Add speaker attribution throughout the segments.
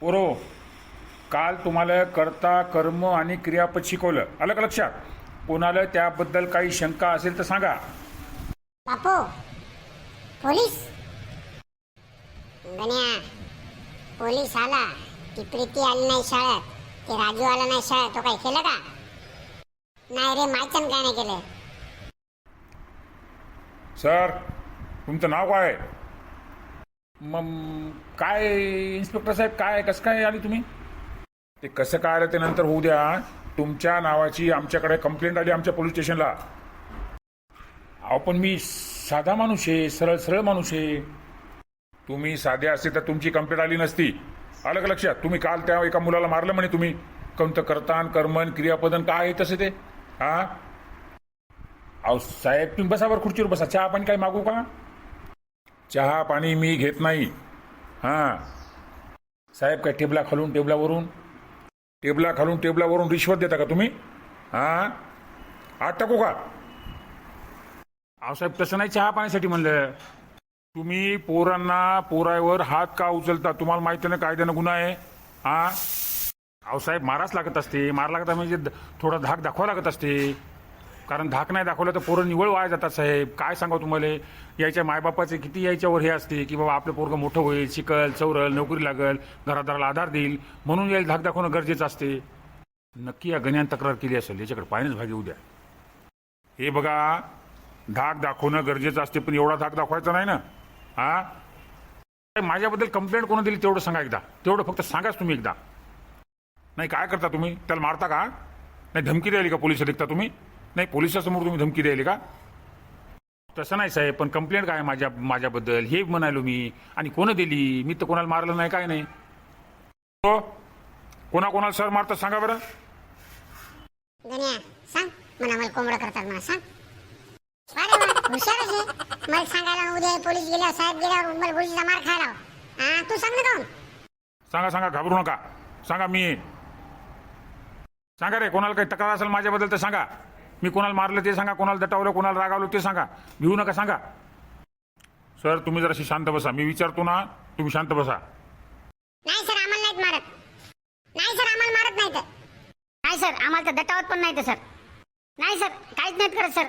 Speaker 1: पोरो काल तुम्हाला कर्ता कर्म आणि क्रियापद शिकवलं. आलं का लक्षात? कोणाला त्याबद्दल काही शंका असेल तर सांगा.
Speaker 2: बापू पोलीस? गण्या पोलीस आला की प्रीती आली नाही शाळेत. ते राजू आला नाही शाळेत. तो काही केलं का? नाही रे मायचन काय नाही केलं?
Speaker 1: सर तुमचं नाव काय? आहे? मग काय इन्स्पेक्टर साहेब काय कसं काय आली तुम्ही? ते कसं काय आलं ते नंतर होऊ द्या. तुमच्या नावाची आमच्याकडे कंप्लेंट आली आमच्या पोलीस स्टेशनला अहो पण मी साधा माणूस आहे सरळ सरळ माणूस आहे. तुम्ही साधे असते तर तुमची कंप्लेंट आली नसती. आलं का लक्षात? तुम्ही काल त्या एका मुलाला मारलं म्हणे तुम्ही. कोणतं कर्तान कर्मन क्रियापदन काय आहे तसे ते? हा? अहो साहेब तुम्ही बसा बरं खुर्चीवर बसा. चहा आपण काय मागू का? चहा पाणी मी घेत नाही. हां. साहेब काय टेबला खालून टेबलावरून? टेबला खालून टेबलावरून रिश्वत देता का तुम्ही? हां. आठ टाकू का? अहो साहेब तसं नाही चहा पाण्यासाठी म्हणलं. तुम्ही पोरांना पोरावर हात का उचलता तुम्हाला माहिती नाही कायद्यानं गुन्हा आहे. हां. अहो साहेब माराच लागत असते. मार लागत म्हणजे थोडा धाक दाखवा लागत असते. कारण धाक नाही दाखवलं तर पोरं निवळ वाया जातात साहेब. काय सांगा तुम्हाला? यायच्या मायबापाचे किती यायच्यावर हे असते की बाबा आपलं पोरगं मोठं होईल शिकल चौरल नोकरी लागल घरादाराला आधार देईल म्हणून यायला धाक दाखवणं गरजेचं असते. नक्की या गण्यान तक्रार केली असेल याच्याकडे पाहिजेच भागी उद्या हे बघा धाक दाखवणं गरजेचं असते पण एवढा धाक दाखवायचा नाही ना? हा? माझ्याबद्दल कंप्लेंट कोण दिली तेवढं सांगा एकदा. तेवढं फक्त सांगाच तुम्ही एकदा. नाही काय करता तुम्ही? त्याला मारता का? नाही धमकी द्यायली का पोलीस देखता तुम्ही? नाही पोलिसासमोर तुम्ही धमकी द्यायली का? तसं नाही साहेब पण कंप्लेंट काय माझ्या माझ्याबद्दल? हे म्हणालो मी. आणि कोणं दिली? मी तर कोणाला मारलं नाही काय नाही. हो? कोणा कोणाला सर मारतात सांगा बरं.
Speaker 2: गण्या सांग. म्हणा मला कोंबडं करतात म्हणा सांग. अरे वा, हुशारच आहे. मला सांगायला उद्या पोलीस गेल्यावर साहेब गेल्यावर मला पोलिसचा मार खायला हा तू सांग ना
Speaker 1: सांगा सांगा घाबरू नका. सांगा मी. सांगा रे कोणाला काही तक्रार असेल माझ्याबद्दल तर सांगा. मी कोणाला मारलं ते सांगा कोणाला दटावलं कोणाला रागावलं ते सांगा. भिवू नका सांगा. सर तुम्ही जराशी शांत बसा. मी विचारतो ना तुम्ही शांत बसा.
Speaker 2: नाही सर आम्हाला नाहीत मारत. नाही सर आम्हाला मारत नाही तर नाही सर आम्हाला तर दटावत पण नाही तर सर. नाही सर काहीच नाहीत करत सर.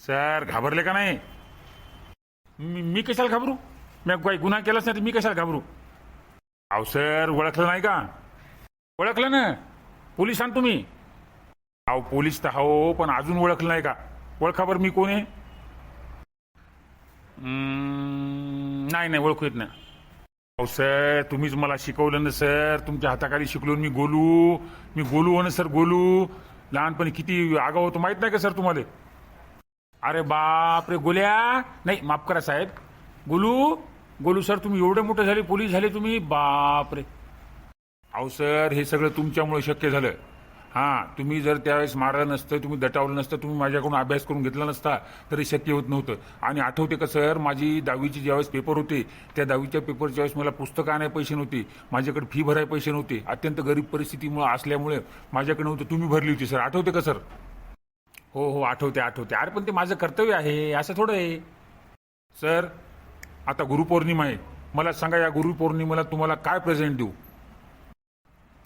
Speaker 1: सर घाबरले का नाही? मी मी कशाला घाबरू? मी काही गुन्हा केलाच नाही तर मी कशाला घाबरू? अहो सर ओळखलं नाही का? ओळखलं ना? पोलीस आण तुम्ही. अहो पोलीस तर हो पण अजून ओळखलं नाही का? ओळखा बरं मी कोण आहे? नाही नाही ओळखू येत ना अहो सर तुम्हीच मला शिकवलं ना सर. तुमच्या हाताखाली शिकलो मी गोलू. मी गोलू हो ना सर गोलू. लहानपणी किती आगाव होतो माहीत नाही का सर तुम्हाला? अरे बाप रे गोल्या! नाही माफ करा साहेब. गोलू गोलू सर तुम्ही एवढे मोठे झाले पोलीस झाले तुम्ही? बाप रे अहो सर हे सगळं तुमच्यामुळे शक्य झालं. हां तुम्ही जर त्यावेळेस मारलं नसतं तुम्ही दटावलं नसतं तुम्ही माझ्याकडून अभ्यास करून घेतला नसता तरी शक्य होत नव्हतं. आणि आठवते का सर माझी दहावीची ज्यावेळेस पेपर होते त्या दहावीच्या पेपरच्या वेळेस मला पुस्तकं आणाय पैसे नव्हते माझ्याकडे फी भराय पैसे नव्हते अत्यंत गरीब परिस्थितीमुळे असल्यामुळे माझ्याकडे नव्हतं तुम्ही भरली होती सर. आठवते का सर? हो हो आठवते आठवते. अरे पण ते माझं कर्तव्य आहे असं थोडं आहे. सर आता गुरुपौर्णिमा आहे. मला सांगा या गुरुपौर्णिमेला तुम्हाला काय प्रेझेंट देऊ?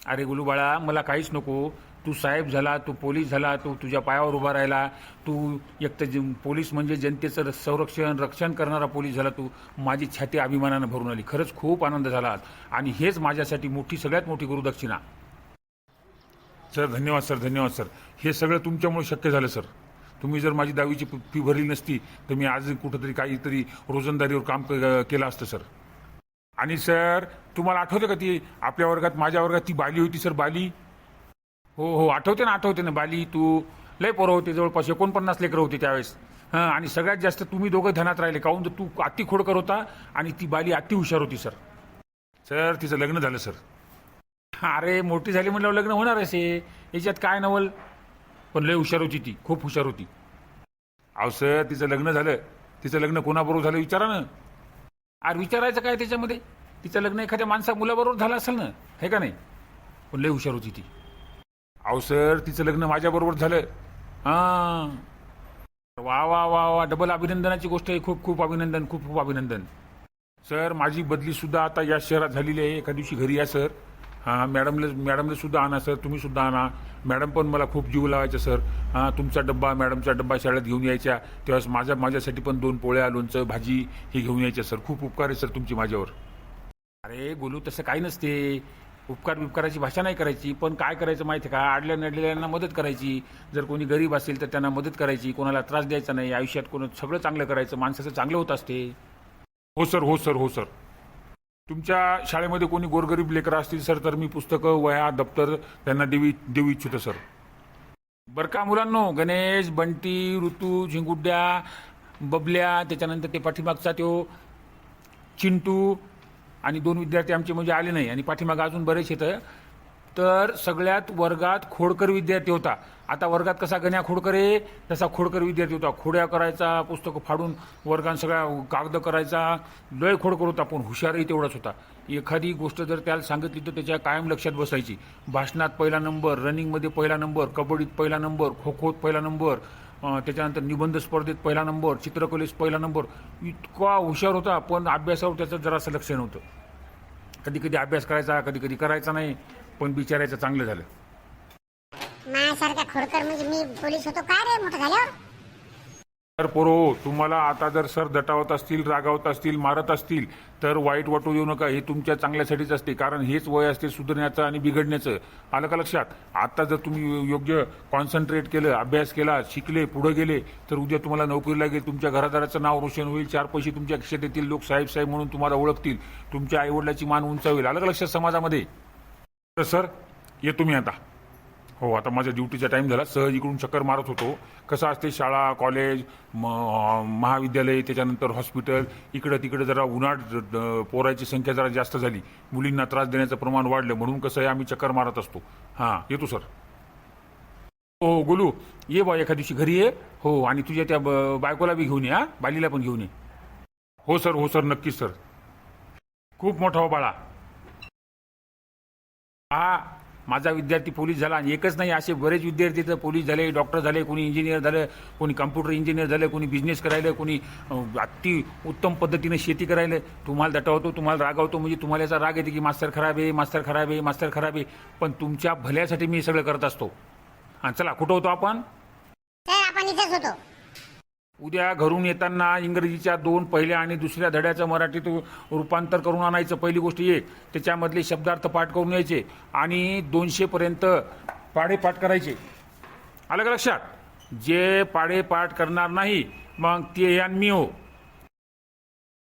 Speaker 1: अरे गुलूबाळा मला काहीच नको. तू साहेब झाला तू पोलीस झाला तू तुझ्या पायावर उभा राहिला. तू एक तर पोलीस म्हणजे जनतेचं संरक्षण रक्षण करणारा पोलीस झाला तू. माझी छाती अभिमानानं भरून आली. खरंच खूप आनंद झाला आणि हेच माझ्यासाठी मोठी सगळ्यात मोठी गुरुदक्षिणा. सर धन्यवाद सर धन्यवाद सर. हे सगळं तुमच्यामुळे शक्य झालं सर. तुम्ही जर माझी दहावीची फी भरली नसती तर मी आज कुठंतरी काहीतरी रोजंदारीवर काम क- केलं असतं सर. आणि सर तुम्हाला आठवतं का ती आपल्या वर्गात माझ्या वर्गात ती बाली होती सर बाली? हो हो आठवते ना आठवते ना बाली तू. लय पोरं होते जवळपास एकोणपन्नास लेकरं होते त्यावेळेस. हां आणि सगळ्यात जास्त तुम्ही दोघं ध्यानात राहिले काहून तर तू अति खोडकर होता आणि ती बाली अति हुशार होती सर. सर तिचं लग्न झालं सर. अरे मोठी झाली म्हटल्यावर लग्न होणार असे याच्यात काय नवल? पण लय हुशार होती ती. खूप हुशार होती. अहो सर तिचं लग्न झालं. तिचं लग्न कोणाबरोबर झालं विचारा ना. अरे विचारायचं काय त्याच्यामध्ये? तिचं लग्न एखाद्या माणसा मुलाबरोबर झालं असेल ना हे का नाही? पण लय हुशार होती ती. अहो सर तिचं लग्न माझ्याबरोबर झालं. हां. वा वा वा वा. डबल अभिनंदनाची गोष्ट आहे. खूप खूप अभिनंदन खूप खूप अभिनंदन. सर माझी बदली सुद्धा आता या शहरात झालेली आहे. एका दिवशी घरी या सर. हां मॅडमला मॅडमला सुद्धा आणा सर. तुम्ही सुद्धा आणा. मॅडम पण मला खूप जीव लावायचा सर. हां तुमचा डब्बा मॅडमचा डब्बा शाळेत घेऊन यायच्या. तेव्हाच माझ्या माझ्यासाठी पण दोन पोळ्या लोणचं भाजी हे घेऊन यायच्या सर. खूप उपकार आहे सर तुमची माझ्यावर. अरे गोलू तसं काही नसते. उपकार उपकाराची भाषा नाही करायची. पण काय करायचं माहिती का? आडल्या नडलेल्यांना मदत करायची. जर कोणी गरीब असेल तर त्यांना मदत करायची. कोणाला त्रास द्यायचा नाही. आयुष्यात कोण सगळं चांगलं करायचं. माणसाचं चांगलं होत असते. हो सर. हो सर. हो सर. तुमच्या शाळेमध्ये कोणी गोरगरीब लेकरं असतील सर तर मी पुस्तकं वह्या दप्तर त्यांना देऊ देऊ इच्छितो सर. बरं का मुलांनो? गणेश बंटी ऋतू झिंगुड्या बबल्या त्याच्यानंतर ते पाठीमागचा तो चिंटू आणि दोन विद्यार्थी आमचे म्हणजे आले नाही आणि पाठीमागं अजून बरेच येतं तर सगळ्यात वर्गात खोडकर विद्यार्थी होता. आता वर्गात कसा गण्या खोडकर आहे? तसा खोडकर विद्यार्थी होता. खोड्या करायचा पुस्तकं फाडून वर्गात सगळ्या कागद करायचा. लय खोडकर होता पण हुशारही तेवढाच होता. एखादी गोष्ट जर त्याला सांगितली तर त्याच्या कायम लक्षात बसायची. भाषणात पहिला नंबर रनिंगमध्ये पहिला नंबर कबड्डीत पहिला नंबर खो खोत पहिला नंबर त्याच्यानंतर निबंध स्पर्धेत पहिला नंबर चित्रकलेत पहिला नंबर. इतका हुशार होता पण अभ्यासावर त्याचं जरासं लक्ष नव्हतं. कधी कधी अभ्यास करायचा कधी कधी करायचा नाही. पण बिचारायचं चांगलं झालं.
Speaker 2: माझ्यासारखा खोडकर म्हणजे मी पोलीस होतो काय रे? मोठं झाल्यावर?
Speaker 1: तर पोरो तुम्हाला आता जर सर दटावत असतील रागावत असतील मारत असतील तर वाईट वाटू देऊ नका. हे तुमच्या चांगल्यासाठीच असते. कारण हेच वय असते सुधारण्याचं आणि बिघडण्याचं. आलं का लक्षात? आता जर तुम्ही योग्य कॉन्सन्ट्रेट केलं अभ्यास केला शिकले पुढे गेले तर उद्या तुम्हाला नोकरी लागेल. तुमच्या घरादाराचं नाव रोशन होईल. चार पैसे तुमच्या खिशात येतील. लोक साहेब साहेब म्हणून तुम्हाला ओळखतील. तुमच्या आईवडिलाची मान उंचावेल. आलं का लक्षात समाजामध्ये? तर सर येतो मी आता. हो आता माझ्या ड्युटीचा टाईम झाला. सहज इकडून चक्कर मारत होतो. कसं असते शाळा कॉलेज म महाविद्यालय त्याच्यानंतर हॉस्पिटल इकडं तिकडं जरा उन्हाळ द- पोराची संख्या जरा जास्त झाली. मुलींना त्रास देण्याचं प्रमाण वाढलं म्हणून कसं आहे आम्ही चक्कर मारत असतो. हां येतो सर. हो गोलू ये बा एका दिवशी घरी ये. हो आणि तुझ्या त्या ब- बायकोला बी घेऊन ये हा. बालीला पण घेऊन ये. हो सर हो सर नक्कीच सर. खूप मोठा हो बाळा. हा माझा विद्यार्थी पोलीस झाला आणि एकच नाही असे बरेच विद्यार्थी तर पोलीस झाले डॉक्टर झाले कोणी इंजिनियर झालं कोणी कम्प्युटर इंजिनियर झालं कोणी बिझनेस करायला कोणी अति उत्तम पद्धतीने शेती करायला. तुम्हाला दटावतो तुम्हाला रागावतो म्हणजे तुम्हाला याचा राग येते की मास्तर खराब आहे मास्तर खराब आहे मास्तर खराब आहे. पण तुमच्या भल्यासाठी मी सगळं करत असतो. आणि चला कुठं होतो आपण?
Speaker 2: आपण इथेच होतो.
Speaker 1: उद्या घरून येताना इंग्रजीच्या दोन पहिल्या आणि दुसऱ्या धड्याचं मराठीत रूपांतर करून आणायचं पहिली गोष्ट एक त्याच्यामधले शब्दार्थ पाठ करून यायचे आणि दोनशेपर्यंत पाढे पाठ करायचे. आलं का लक्षात? जे पाढे पाठ करणार नाही मग ते यान मी हो.